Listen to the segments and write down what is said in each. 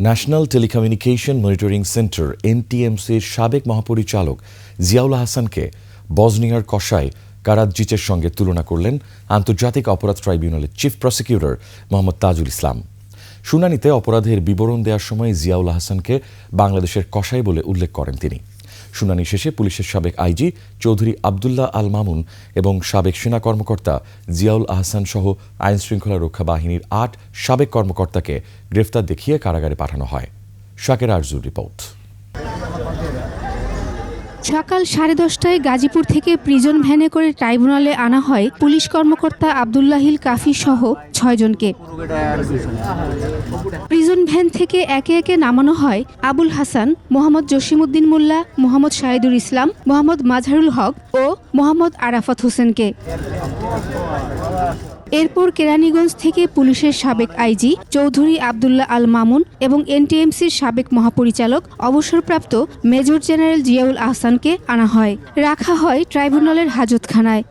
National telecommunication monitoring centre এনটিএমসির সাবেক মহাপরিচালক জিয়াউল হাসানকে বজনিয়ার কষায় কারাদজিচের সঙ্গে তুলনা করলেন আন্তর্জাতিক অপরাধ ট্রাইব্যুনালের চিফ প্রসিকিউটর মোহাম্মদ তাজুল ইসলাম। শুনানিতে অপরাধের বিবরণ দেওয়ার সময় জিয়াউল হাসানকে বাংলাদেশের কসাই বলে উল্লেখ করেন তিনি। শুনানি শেষে পুলিশের সাবেক আইজি চৌধুরী আবদুল্লাহ আল মামুন এবং সাবেক সেনা কর্মকর্তা জিয়াউল আহসান সহ আইন শৃঙ্খলা রক্ষা বাহিনীর আট সাবেক কর্মকর্তাকে গ্রেফতার দেখিয়ে কারাগারে পাঠানো হয়। শাকের আরজুর রিপোর্ট। সকাল সাড়ে দশটায় গাজীপুর থেকে প্রিজন ভ্যানে করে ট্রাইব্যুনালে আনা হয় পুলিশ কর্মকর্তা আবদুল্লাহিল কাফি সহ ছয়জনকে প্রিজন ভ্যান থেকে একে একে নামানো হয় আবুল হাসান, মোহাম্মদ জসিমউদ্দিন মোল্লা, মোহাম্মদ শাহিদুল ইসলাম, মোহাম্মদ মাজহারুল হক ও মোহাম্মদ আরাফাত হোসেনকে। এরপর কেরানীগঞ্জ থেকে পুলিশের সাবেক আইজি চৌধুরী আবদুল্লাহ আল মামুন এবং এনটিএমসির সাবেক মহাপরিচালক, অবসরপ্রাপ্ত মেজর জেনারেল জিয়াউল আহসানকে আনা হয়। রাখা হয় ট্রাইব্যুনালের হাজতখানায়।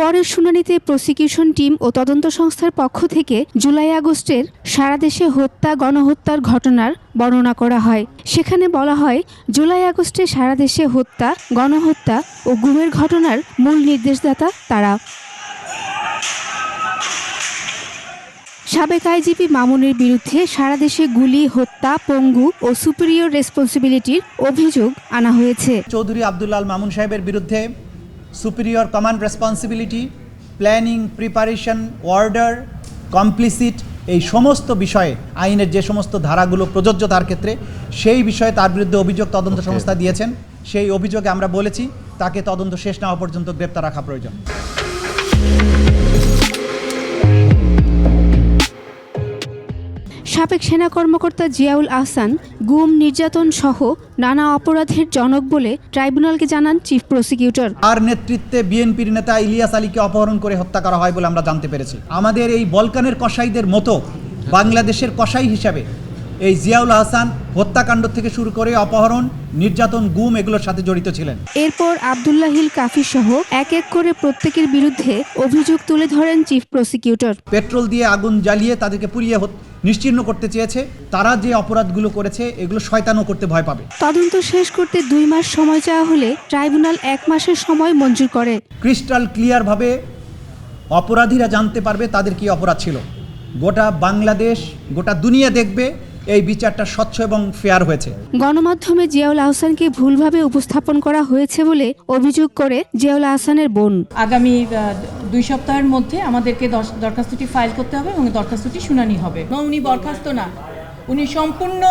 পরের শুনানিতে প্রসিকিউশন টিম ও তদন্ত সংস্থার পক্ষ থেকে জুলাই আগস্টের সারা দেশে হত্যা, গণহত্যার ঘটনার বর্ণনা করা হয়। সেখানে বলা হয়, জুলাই আগস্টে সারা দেশে হত্যা, গণহত্যা ও গুমের ঘটনার মূল নির্দেশদাতা তারা। সাবেক আইজিপি মামুনের বিরুদ্ধে সারা দেশে গুলি হত্যা পঙ্গু ও সুপিরিয়র রেসপন্সিবিলিটির অভিযোগ আনা হয়েছে। চৌধুরী আবদুল্লাল মামুন সাহেবের বিরুদ্ধে superior command responsibility planning preparation order complicit এই সমস্ত বিষয়ে আইনের যে সমস্ত ধারাগুলো প্রযোজ্য তার ক্ষেত্রে সেই বিষয়ে তার বিরুদ্ধে অভিযোগ তদন্ত সংস্থা দিয়েছেন। সেই অভিযোগে আমরা বলেছি তাকে তদন্ত শেষ না হওয়া পর্যন্ত গ্রেপ্তার রাখা প্রয়োজন। সাবেক সেনা কর্মকর্তা জিয়াউল আহসান গুম, নির্যাতন সহ নানা অপরাধের জনক বলে ট্রাইব্যুনালকে জানান চিফ প্রসিকিউটর। আর নেতৃত্বে বিএনপির নেতা ইলিয়াস আলীকে অপহরণ করে হত্যা করা হয় বলে আমরা জানতে পেরেছি। আমাদের এই বলকানের কসাইদের মতো বাংলাদেশের কসাই হিসাবে এই জিয়াউল হাসান হত্যাকাণ্ড থেকে শুরু করে অপহরণ নির্যাতন গুম এগুলোর সাথে জড়িত ছিলেন। এরপর আবদুল্লাহিল কাফি সহ এক এক করে প্রত্যেকের বিরুদ্ধে অভিযোগ তুলে ধরেন চিফ প্রসিকিউটর। পেট্রোল দিয়ে আগুন জ্বালিয়ে তাদেরকে পুড়িয়ে হত- নিশ্চিহ্ন করতে চেয়েছে। তারা যে অপরাধগুলো করেছে এগুলো শয়তানও করতে ভয় পাবে। তদন্ত শেষ করতে দুই মাস সময় চাওয়া হলে ট্রাইব্যুনাল এক মাসের সময় মঞ্জুর করে। ক্রিস্টাল ক্লিয়ারভাবে অপরাধীরা জানতে পারবে তাদের কি অপরাধ ছিল। গোটা বাংলাদেশ গোটা দুনিয়া দেখবে এই বিচারটা স্বচ্ছ এবং ফেয়ার হয়েছে। গণমাধ্যমে জিয়াউল আহসানকে ভুলভাবে উপস্থাপন করা হয়েছে বলে অভিযোগ করে জিয়াউল আহসানের বোন। আগামী দুই সপ্তাহের মধ্যে আমাদেরকে দরখাস্তটি ফাইল করতে হবে এবং দরখাস্তটি শুনানি হবে। এবং উনি বরখাস্ত না। উনি সম্পূর্ণ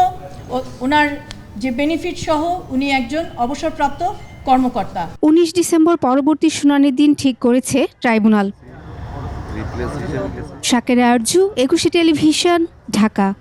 ও- ওনার যে বেনিফিট সহ উনি একজন অবসরপ্রাপ্ত কর্মকর্তা। উনিশ ডিসেম্বর পরবর্তী শুনানির দিন ঠিক করেছে ট্রাইব্যুনাল। শাকের আরজু একুশে টেলিভিশন ঢাকা।